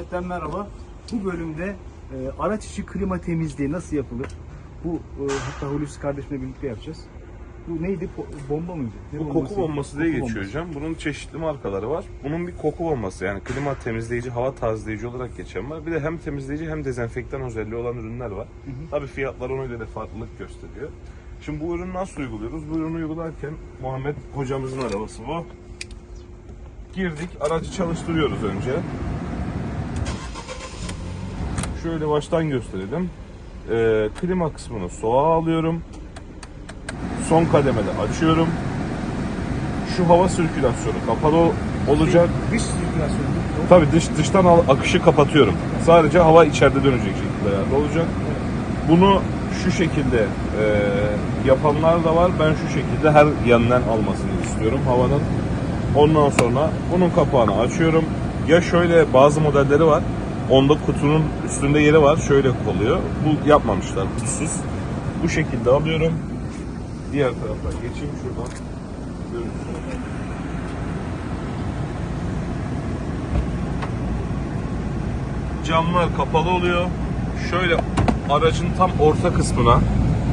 Otonetten merhaba. Bu bölümde e, araç içi klima temizliği nasıl yapılır? Bu e, hatta Hulusi kardeşimle birlikte yapacağız. Bu neydi? Po- bomba mıydı? Ne Bu bombası? koku bombası diye Koku geçiyor hocam. Bunun çeşitli markaları var. Bunun bir koku bombası yani klima temizleyici, hava tazeleyici olarak geçen var. Bir de hem temizleyici hem dezenfektan özelliği olan ürünler var. Tabii fiyatlar ona göre farklılık gösteriyor. Şimdi bu ürünü nasıl uyguluyoruz? Bu ürünü uygularken Muhammed hocamızın arabası bu. Girdik, aracı çalıştırıyoruz önce. Şöyle baştan gösterelim. Ee, klima kısmını soğuğa alıyorum. Son kademede açıyorum. Şu hava sirkülasyonu kapalı olacak. Dış sirkülasyonu. Tabii dış dıştan al- akışı kapatıyorum. Sadece hava içeride dönecek şekilde olacak. Bunu şu şekilde e, yapanlar da var. Ben şu şekilde her yandan almasını istiyorum havanın. Ondan sonra bunun kapağını açıyorum. Ya şöyle bazı modelleri var. Onda kutunun üstünde yeri var. Şöyle oluyor. Bu yapmamışlar kutusuz. Bu şekilde alıyorum. Diğer tarafa geçeyim şuradan. Görüntüsü. camlar kapalı oluyor. Şöyle aracın tam orta kısmına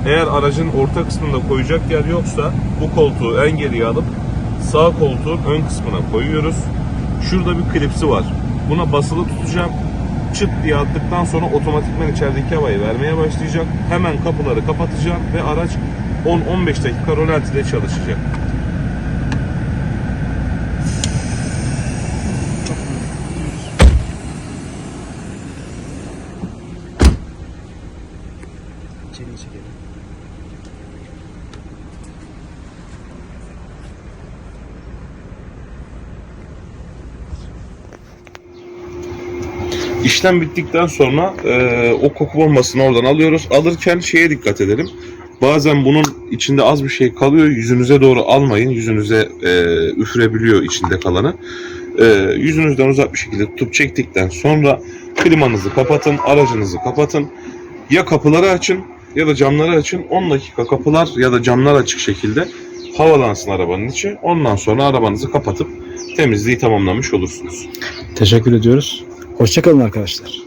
eğer aracın orta kısmında koyacak yer yoksa bu koltuğu en geriye alıp sağ koltuğun ön kısmına koyuyoruz. Şurada bir klipsi var. Buna basılı tutacağım. Çıt diye attıktan sonra otomatikman içerideki havayı vermeye başlayacak. Hemen kapıları kapatacağım ve araç 10-15 dakika rölantide çalışacak. İçeriye çekelim. İşlem bittikten sonra e, o koku bombasını oradan alıyoruz. Alırken şeye dikkat edelim. Bazen bunun içinde az bir şey kalıyor. Yüzünüze doğru almayın. Yüzünüze e, üfürebiliyor içinde kalanı. E, yüzünüzden uzak bir şekilde tutup çektikten sonra klimanızı kapatın, aracınızı kapatın. Ya kapıları açın ya da camları açın. 10 dakika kapılar ya da camlar açık şekilde havalansın arabanın içi. Ondan sonra arabanızı kapatıp temizliği tamamlamış olursunuz. Teşekkür ediyoruz. Hoşçakalın arkadaşlar.